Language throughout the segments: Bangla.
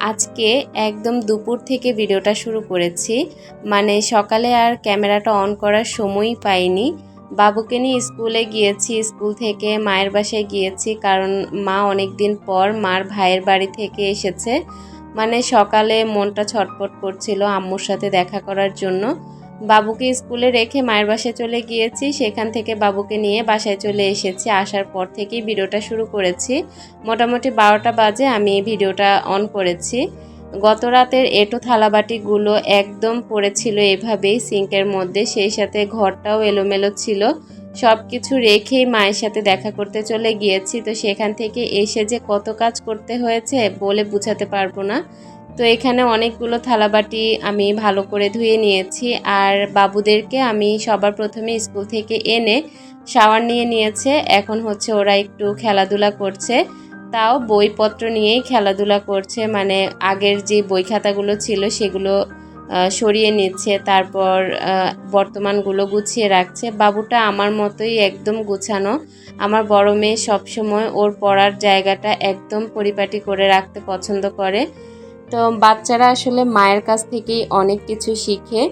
আজকে একদম দুপুর থেকে ভিডিওটা শুরু করেছি। মানে সকালে আর ক্যামেরাটা অন করার সময়ই পাইনি। বাবুকে নিয়ে স্কুলে গিয়েছি, স্কুল থেকে মায়ের বাসায় গিয়েছি কারণ মা অনেক দিন পর মার ভাইয়ের বাড়ি থেকে এসেছে। মানে সকালে মনটা ছটপট করছিল আম্মুর সাথে দেখা করার জন্য। বাবুকে স্কুলে রেখে মায়ের বাসায় চলে গিয়েছি। সেখান থেকে বাবুকে নিয়ে বাসায় চলে এসেছি। আসার পর থেকেই ভিডিওটা শুরু করেছি। মোটামুটি বারোটা বাজে আমি ভিডিওটা অন করেছি। গত রাতের এটো থালাবাটিগুলো একদম পড়েছিল এভাবেই সিঙ্কের মধ্যে। সেই সাথে ঘরটাও এলোমেলো ছিল। সব কিছু রেখেই মায়ের সাথে দেখা করতে চলে গিয়েছি। তো সেখান থেকে এসে যে কত কাজ করতে হয়েছে বলে বুঝাতে পারব না। তো এখানে অনেকগুলো থালাবাটি আমি ভালো করে ধুয়ে নিয়েছি আর বাবুদেরকে আমি সবার প্রথমে স্কুল থেকে এনে শাওয়ার নিয়ে নিয়েছে। এখন হচ্ছে ওরা একটু খেলাধুলা করছে। তাও বইপত্র নিয়েই খেলাধুলা করছে। মানে আগের যে বই খাতাগুলো ছিল সেগুলো সরিয়ে নিচ্ছে। তারপর বর্তমানগুলো গুছিয়ে রাখছে। বাবুটা আমার মতোই একদম গুছানো। আমার বড় মেয়ে সবসময় ওর পড়ার জায়গাটা একদম পরিপাটি করে রাখতে পছন্দ করে। তো বাচ্চারা আসলে মায়ের কাছ থেকেই অনেক কিছু শিখে।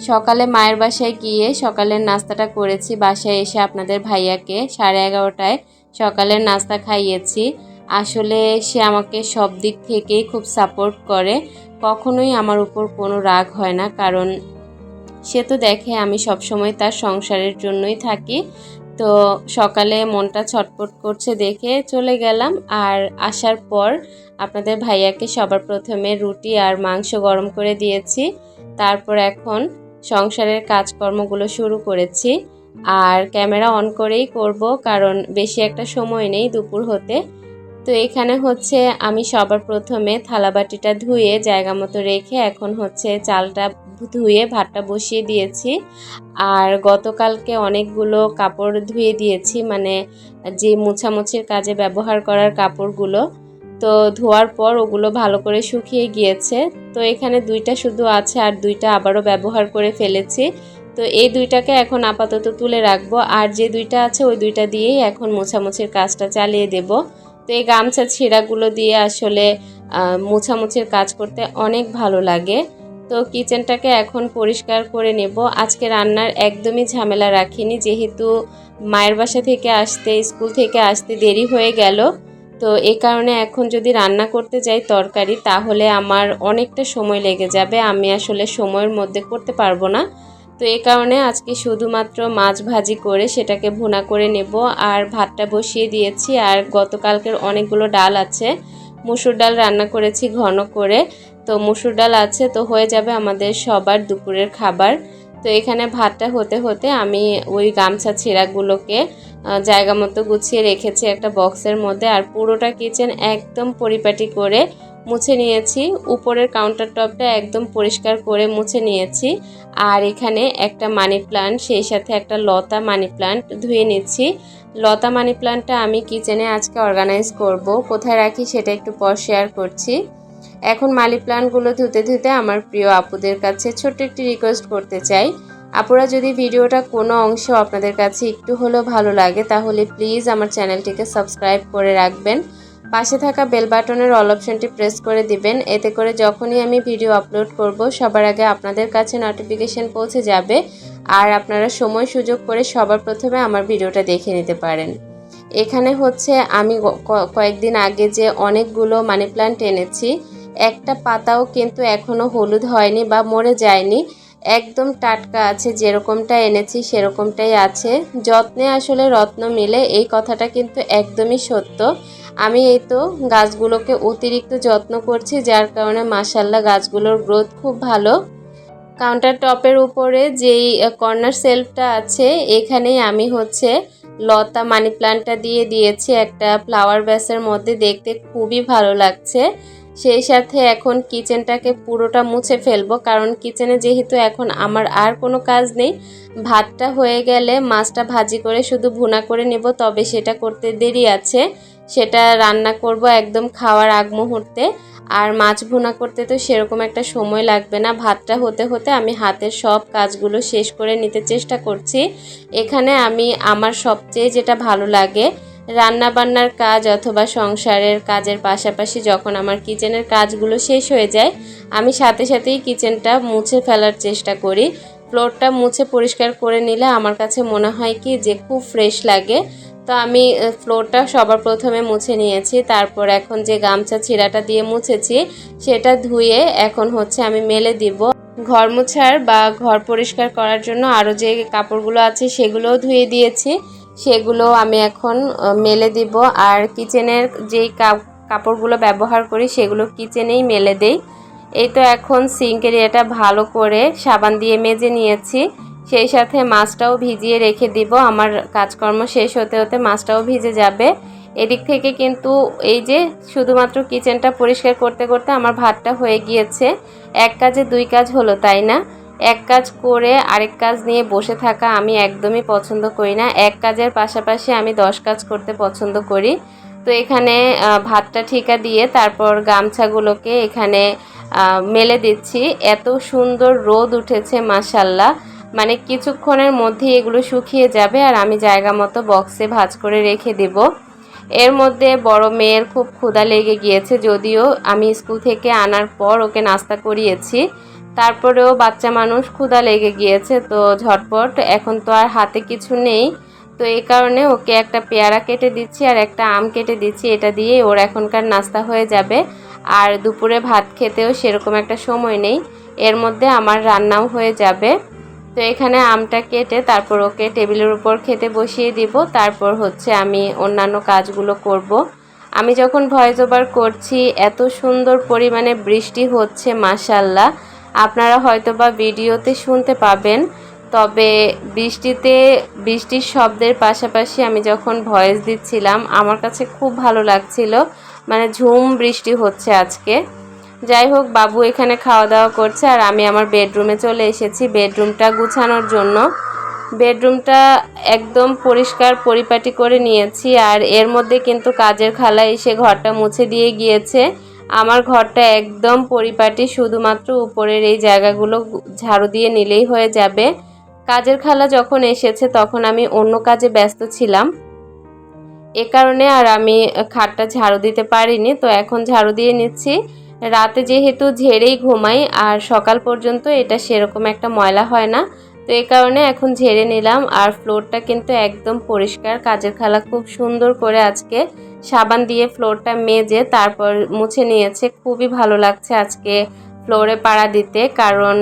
সকালে মায়ের বাসায় গিয়ে সকালের নাস্তাটা করেছি। বাসায় এসে আপনাদের ভাইয়াকে সাড়ে এগারোটায় সকালের নাস্তা খাইয়েছি। আসলে সে আমাকে সব দিক থেকেই খুব সাপোর্ট করে। কখনোই আমার উপর কোনো রাগ হয় না। কারণ সে তো দেখে আমি সবসময় তার সংসারের জন্যই থাকি। তো সকালে মনটা ছটপট করছে দেখে চলে গেলাম। আর আসার পর আপনাদের ভাইয়াকে সবার প্রথমে রুটি আর মাংস গরম করে দিয়েছি। তারপর এখন সংসারের কাজকর্মগুলো শুরু করেছি। আর ক্যামেরা অন করেই করব, কারণ বেশি একটা সময় নেই দুপুর হতে। তো এখানে হচ্ছে আমি সবার প্রথমে থালাবাটিটা ধুয়ে জায়গা মতো রেখে এখন হচ্ছে চালটা ধুয়ে ভাতটা বসিয়ে দিয়েছি। আর গতকালকে অনেকগুলো কাপড় ধুয়ে দিয়েছি মানে যে মুছামুছির কাজে ব্যবহার করার কাপড়গুলো। তো ধোয়ার পর ওগুলো ভালো করে শুকিয়ে গিয়েছে। তো এখানে দুইটা শুধু আছে আর দুইটা আবারও ব্যবহার করে ফেলেছি। তো এই দুইটাকে এখন আপাতত তুলে রাখব। আর যে দুইটা আছে ওই দুইটা দিয়েই এখন মোছামুছির কাজটা চালিয়ে দেব। তো এই গামছা ছেঁড়াগুলো দিয়ে আসলে মোছামুছির কাজ করতে অনেক ভালো লাগে। তো কিচেনটাকে এখন পরিষ্কার করে নেব। আজকে রান্নার একদমই ঝামেলা রাখিনি, যেহেতু মায়ের বাসা থেকে আসতে, স্কুল থেকে আসতে দেরি হয়ে গেল। তো এই কারণে এখন যদি রান্না করতে যাই তরকারি, তাহলে আমার অনেকটা সময় লেগে যাবে। আমি আসলে সময়ের মধ্যে করতে পারব না। তো এই কারণে আজকে শুধুমাত্র মাছ ভাজি করে সেটাকে ভুনা করে নেব। আর ভাতটা বসিয়ে দিয়েছি। আর গতকালকের অনেকগুলো ডাল আছে। মুসুর ডাল রান্না করেছি ঘন করে। তো মুসুর ডাল আছে তো হয়ে যাবে আমাদের সবার দুপুরের খাবার। তো এখানে ভাতটা হতে হতে আমি ওই গামছা ছেঁড়াগুলোকে জায়গা মতো গুছিয়ে রেখেছি একটা বক্সের মধ্যে। আর পুরোটা কিচেন একদম পরিপাটি করে মুছে নিয়েছি। উপরের কাউন্টার টপটা একদম পরিষ্কার করে মুছে নিয়েছি। আর এখানে একটা মানি প্লান্ট সেই সাথে একটা লতা মানি প্লান্ট ধুয়ে নিচ্ছি। লতা মানি প্লান্টটা আমি কিচেনে আজকে অর্গানাইজ করব। কোথায় রাখি সেটা একটু পর শেয়ার করছি। এখন মানি প্লান্টগুলো ধুতে ধুতে আমার প্রিয় আপুদের কাছে ছোট্ট একটি রিকোয়েস্ট করতে চাই। আপুরা যদি ভিডিওটা কোনো অংশ আপনাদের কাছে একটু হলেও ভালো লাগে, তাহলে প্লিজ আমার চ্যানেলটিকে সাবস্ক্রাইব করে রাখবেন। পাশে থাকা বেল বাটনের অল অপশনটি প্রেস করে দিবেন। এতে করে যখনই আমি ভিডিও আপলোড করব, সবার আগে আপনাদের কাছে নোটিফিকেশন পৌঁছে যাবে আর আপনারা সময় সুযোগ করে সবার প্রথমে আমার ভিডিওটা দেখে নিতে পারেন। এখানে হচ্ছে আমি কয়েকদিন আগে যে অনেকগুলো মানি প্ল্যান্ট এনেছি, একটা পাতাও কিন্তু এখনও হলুদ হয়নি বা মরে যায়নি। একদম টাটকা আছে, যেরকমটা এনেছি সেরকমটাই আছে। যত্নে আসলে রত্ন মিলে, এই কথাটা কিন্তু একদমই সত্য। আমি এই তো গাছগুলোকে অতিরিক্ত যত্ন করছি, যার কারণে মাসাল্লা গাছগুলোর গ্রোথ খুব ভালো। কাউন্টার টপের উপরে যেই কর্নার সেলফটা আছে, এখানেই আমি হচ্ছে লতা মানি প্লান্টটা দিয়ে দিয়েছি একটা ফ্লাওয়ার ব্যাসের মধ্যে, দেখতে খুবই ভালো লাগছে। সেই সাথে এখন কিচেনটাকে পুরোটা মুছে ফেলব, কারণ কিচেনে যেহেতু এখন আমার আর কোনো কাজ নেই, ভাতটা হয়ে গেলে মাছটা ভাজি করে শুধু ভুনা করে নেব, তবে সেটা করতে দেরি আছে। সেটা রান্না করব একদম খাওয়ার আগ মুহূর্তে। আর মাছ ভুনা করতে তো সেরকম একটা সময় লাগবে না। ভাতটা হতে হতে আমি হাতের সব কাজগুলো শেষ করে নিতে চেষ্টা করছি। এখানে আমি আমার সবচেয়ে যেটা ভালো লাগে রান্না বান্নার কাজ অথবা সংসারের কাজের পাশাপাশি যখন আমার কিচেনের কাজগুলো শেষ হয়ে যায়, আমি সাথে সাথেই কিচেনটা মুছে ফেলার চেষ্টা করি। ফ্লোরটা মুছে পরিষ্কার করে নিলে আমার কাছে মনে হয় কি যে খুব ফ্রেশ লাগে। তো আমি ফ্লোরটা সবার প্রথমে মুছে নিয়েছি। তারপর এখন যে গামছা ছিঁড়াটা দিয়ে মুছেছি, সেটা ধুয়ে এখন হচ্ছে আমি মেলে দিব। ঘর মোছার বা ঘর পরিষ্কার করার জন্য আরও যে কাপড়গুলো আছে, সেগুলোও ধুয়ে দিয়েছি। সেগুলো আমি এখন মেলে দিব। আর কিচেনের যেই কাপড়গুলো ব্যবহার করি, সেগুলো কিচেনেই মেলে দেই। এই তো এখন সিঙ্কের ভালো করে সাবান দিয়ে মেজে নিয়েছি। সেই সাথে মাছটাও ভিজিয়ে রেখে দিব। আমার কাজকর্ম শেষ হতে হতে মাছটাও ভিজে যাবে। এদিক থেকে কিন্তু এই যে শুধুমাত্র কিচেনটা পরিষ্কার করতে করতে আমার ভাতটা হয়ে গিয়েছে। এক কাজে দুই কাজ হলো, তাই না? এক কাজ করে আরেক কাজ নিয়ে বসে থাকা আমি একদমই পছন্দ করি না। এক কাজের পাশাপাশি আমি দশ কাজ করতে পছন্দ করি। তো এখানে ভাতটা ঠিকা দিয়ে তারপর গামছাগুলোকে এখানে মেলে দিচ্ছি। এত সুন্দর রোদ উঠেছে মাসাল্লাহ মানে কিছুক্ষণের মধ্যে এগুলো শুকিয়ে যাবে আর আমি জায়গা মতো বক্সে ভাজ করে রেখে দেব। এর মধ্যে বড় মেয়ের খুব ক্ষুধা লেগে গিয়েছে, যদিও আমি স্কুল থেকে আনার পর ওকে নাস্তা করিয়েছি। তারপরেও বাচ্চা মানুষ ক্ষুধা লেগে গিয়েছে, তো ঝটপট, এখন তো আর হাতে কিছু নেই। তো এই কারণে ওকে একটা পেয়ারা কেটে দিচ্ছি আর একটা আম কেটে দিচ্ছি, এটা দিয়ে ওর এখনকার নাস্তা হয়ে যাবে। আর দুপুরে ভাত খেতেও সেরকম একটা সময় নেই, এর মধ্যে আমার রান্নাও হয়ে যাবে। তো এখানে আমটা কেটে তারপর ওকে টেবিলের উপর খেতে বসিয়ে দিব। তারপর হচ্ছে আমি অন্যান্য কাজগুলো করব। আমি যখন ভয়েস ওভার করছি, এত সুন্দর পরিমাণে বৃষ্টি হচ্ছে মাসাল্লাহ আপনারা হয়তো বা ভিডিওতে শুনতে পাবেন, তবে বৃষ্টিতে, বৃষ্টির শব্দের পাশাপাশি আমি যখন ভয়েস দিচ্ছিলাম, আমার কাছে খুব ভালো লাগছিল। মানে ঝুম বৃষ্টি হচ্ছে আজকে। যাই হোক, বাবু এখানে খাওয়া দাওয়া করছে আর আমি আমার বেডরুমে চলে এসেছি। বেডরুমটা গুছানোর জন্য। বেডরুমটা একদম পরিষ্কার পরিপাটি করে নিয়েছি আর এর মধ্যে কিন্তু কাজের খালা এসে ঘরটা মুছে দিয়ে গিয়েছে। আমার ঘরটা একদম পরিপাটি, শুধুমাত্র উপরের এই জায়গাগুলো ঝাড়ু দিয়ে নিলেই হয়ে যাবে। কাজের খালা যখন এসেছে, তখন আমি অন্য কাজে ব্যস্ত ছিলাম। এ কারণে আর আমি খাটটা ঝাড়ু দিতে পারিনি, তো এখন ঝাড়ু দিয়ে নিচ্ছি। রাতে যেহেতু ঝেড়েই ঘুমাই, আর সকাল পর্যন্ত এটা সেরকম একটা ময়লা হয় না। তো এই কারণে এখন ঝেড়ে নিলাম, আর ফ্লোরটা কিন্তু একদম পরিষ্কার। কাজের খালা খুব সুন্দর করে আজকে সাবান দিয়ে ফ্লোরটা মেজে, তারপর মুছে নিয়েছে। খুবই ভালো লাগছে আজকে ফ্লোরে পাড়া দিতে, কারণ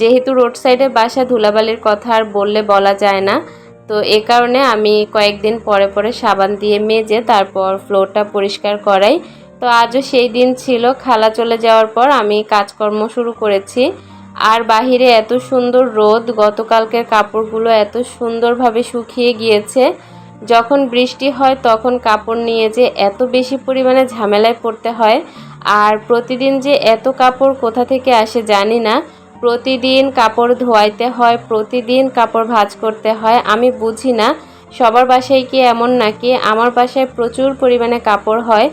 যেহেতু রোড সাইডে বাসা, ধুলাবালির কথা আর বললে বলা যায় না। তো এ কারণে আমি কয়েকদিন পরে পরে সাবান দিয়ে মেজে, তারপর ফ্লোরটা পরিষ্কার করাই। তো আজও সেই দিন ছিল, খালা চলে যাওয়ার পর আমি কাজকর্ম শুরু করেছি। আর বাহিরে এত সুন্দর রোদ, গতকালকের কাপড়গুলো এত সুন্দরভাবে শুকিয়ে গিয়েছে। যখন বৃষ্টি হয় তখন কাপড় নিয়ে যে এত বেশি পরিমাণে ঝামেলায় পড়তে হয়। আর প্রতিদিন যে এত কাপড় কোথা থেকে আসে জানি না। প্রতিদিন কাপড় ধোয়াইতে হয়, প্রতিদিন কাপড় ভাজ করতে হয়, আমি বুঝি না। সবার বাসায় কি এমন নাকি? আমার বাসায় প্রচুর পরিমাণে কাপড় হয়।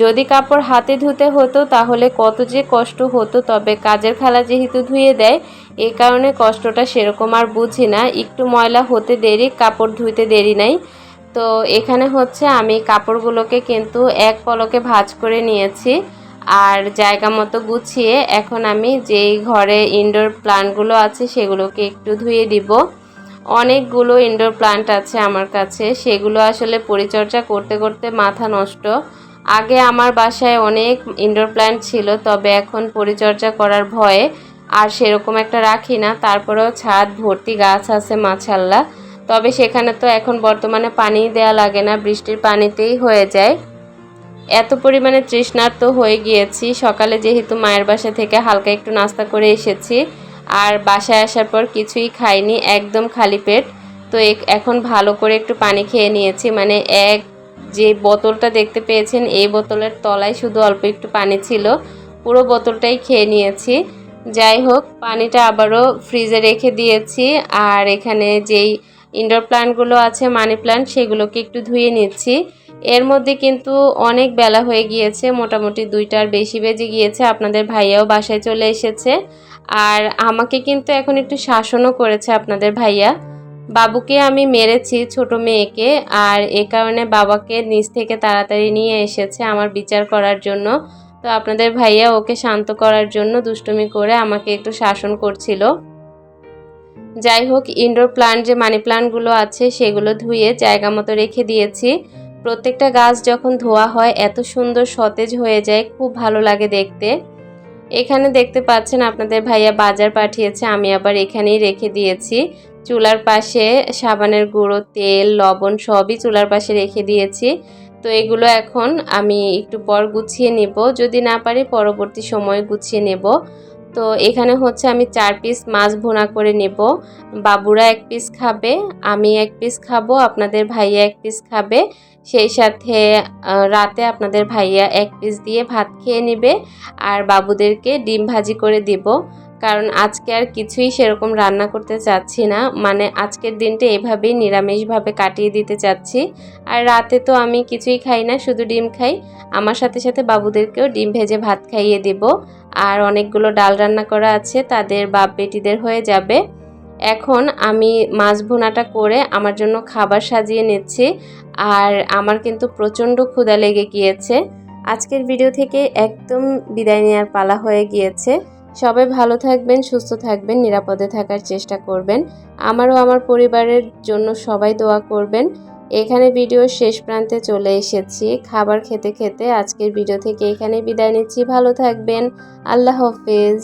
যদি কাপড় হাতে ধুতে হতো, তাহলে কত যে কষ্ট হতো, তবে কাজের খালা যেহেতু ধুয়ে দেয় এই কারণে কষ্টটা সেরকম আর বুঝি না। একটু ময়লা হতে দেরি, কাপড় ধুইতে দেরি নাই। তো এখানে হচ্ছে আমি কাপড়গুলোকে কিন্তু এক পলকে ভাজ করে নিয়েছি আর জায়গা মতো গুছিয়ে এখন আমি যেই ঘরে ইনডোর প্লান্টগুলো আছে, সেগুলোকে একটু ধুয়ে দিব। অনেকগুলো ইনডোর প্লান্ট আছে আমার কাছে, সেগুলো আসলে পরিচর্যা করতে করতে মাথা নষ্ট। আগে আমার বাসায় অনেক ইনডোর প্ল্যান্ট ছিল, তবে এখন পরিচর্যা করার ভয়ে আর সেরকম একটা রাখি না। তারপরেও ছাদ, ভর্তি গাছ আছে মাছাল্লা তবে সেখানে তো এখন বর্তমানে পানি দেয়া লাগে না, বৃষ্টির পানিতেই হয়ে যায়। এত পরিমাণে তৃষ্ণার্ত হয়ে গিয়েছি। সকালে যেহেতু মায়ের বাসা থেকে হালকা একটু নাস্তা করে এসেছি, আর বাসায় আসার পর কিছুই খাইনি, একদম খালি পেট। তো এখন ভালো করে একটু পানি খেয়ে নিয়েছি মানে এক যে বোতলটা দেখতে পেয়েছেন, এই বোতলের তলায় শুধু অল্প একটু পানি ছিল। পুরো বোতলটাই খেয়ে নিয়েছি। যাই হোক, পানিটা আবারও ফ্রিজে রেখে দিয়েছি। আর এখানে যেই ইনডোর প্ল্যান্টগুলো আছে মানি প্ল্যান্ট সেগুলোকে একটু ধুয়ে নিচ্ছি। এর মধ্যে কিন্তু অনেক বেলা হয়ে গিয়েছে, মোটামুটি দুইটার বেশি বেজে গিয়েছে। আপনাদের ভাইয়াও বাসায় চলে এসেছে। আর আমাকে কিন্তু এখন একটু শাসনও করেছে আপনাদের ভাইয়া। বাবুকে আমি মেরেছি ছোট মেয়েকে, আর এ কারণে বাবাকে নিচ থেকে তাড়াতাড়ি নিয়ে এসেছে আমার বিচার করার জন্য। তো আপনাদের ভাইয়া ওকে শান্ত করার জন্য দুষ্টুমি করে আমাকে একটু শাসন করছিল। যাই হোক ইনডোর প্লান্ট যে মানি প্লান্টগুলো আছে সেগুলো ধুয়ে জায়গা মতো রেখে দিয়েছি। প্রত্যেকটা গাছ যখন ধোয়া হয়, এত সুন্দর সতেজ হয়ে যায়, খুব ভালো লাগে দেখতে। এখানে দেখতে পাচ্ছেন আপনাদের ভাইয়া বাজার পাঠিয়েছে, আমি আবার এখানেই রেখে দিয়েছি। চুলার পাশে সাবানের গুঁড়ো, তেল, লবণ সবই চুলার পাশে রেখে দিয়েছি। তো এগুলো এখন আমি একটু পর গুছিয়ে নেব। যদি না পারি পরবর্তী সময় গুছিয়ে নেব। তো এখানে হচ্ছে আমি চার পিস মাছ ভোনা করে নেব। বাবুরা এক পিস খাবে, আমি এক পিস খাব, আপনাদের ভাইয়া এক পিস খাবে। সেই সাথে রাতে আপনাদের ভাইয়া এক পিস দিয়ে ভাত খেয়ে নেবে। আর বাবুদেরকে ডিম ভাজি করে দিব। কারণ আজকে আর কিছুই সেরকম রান্না করতে চাচ্ছি না। মানে আজকের দিনটা এভাবেই নিরামিষভাবে কাটিয়ে দিতে চাচ্ছি। আর রাতে তো আমি কিছুই খাই না, শুধু ডিম খাই। আমার সাথে সাথে বাবুদেরকেও ডিম ভেজে ভাত খাইয়ে দিব। আর অনেকগুলো ডাল রান্না করা আছে, তাদের বাপ বেটিদের হয়ে যাবে। এখন আমি মাছ ভুনাটা করে আমার জন্য খাবার সাজিয়ে নিচ্ছি। আর আমার কিন্তু প্রচণ্ড ক্ষুধা লেগে গিয়েছে। আজকের ভিডিও থেকে একদম বিদায় নেওয়ার পালা হয়ে গিয়েছে। সবাই ভালো থাকবেন, সুস্থ থাকবেন, নিরাপদে থাকার চেষ্টা করবেন। আমারও আমার পরিবারের জন্য সবাই দোয়া করবেন। এখানে ভিডিও শেষ প্রান্তে চলে এসেছি। খাবার খেতে খেতে আজকের ভিডিও থেকে এখানে বিদায় নিচ্ছি। ভালো থাকবেন। আল্লাহ হাফেজ।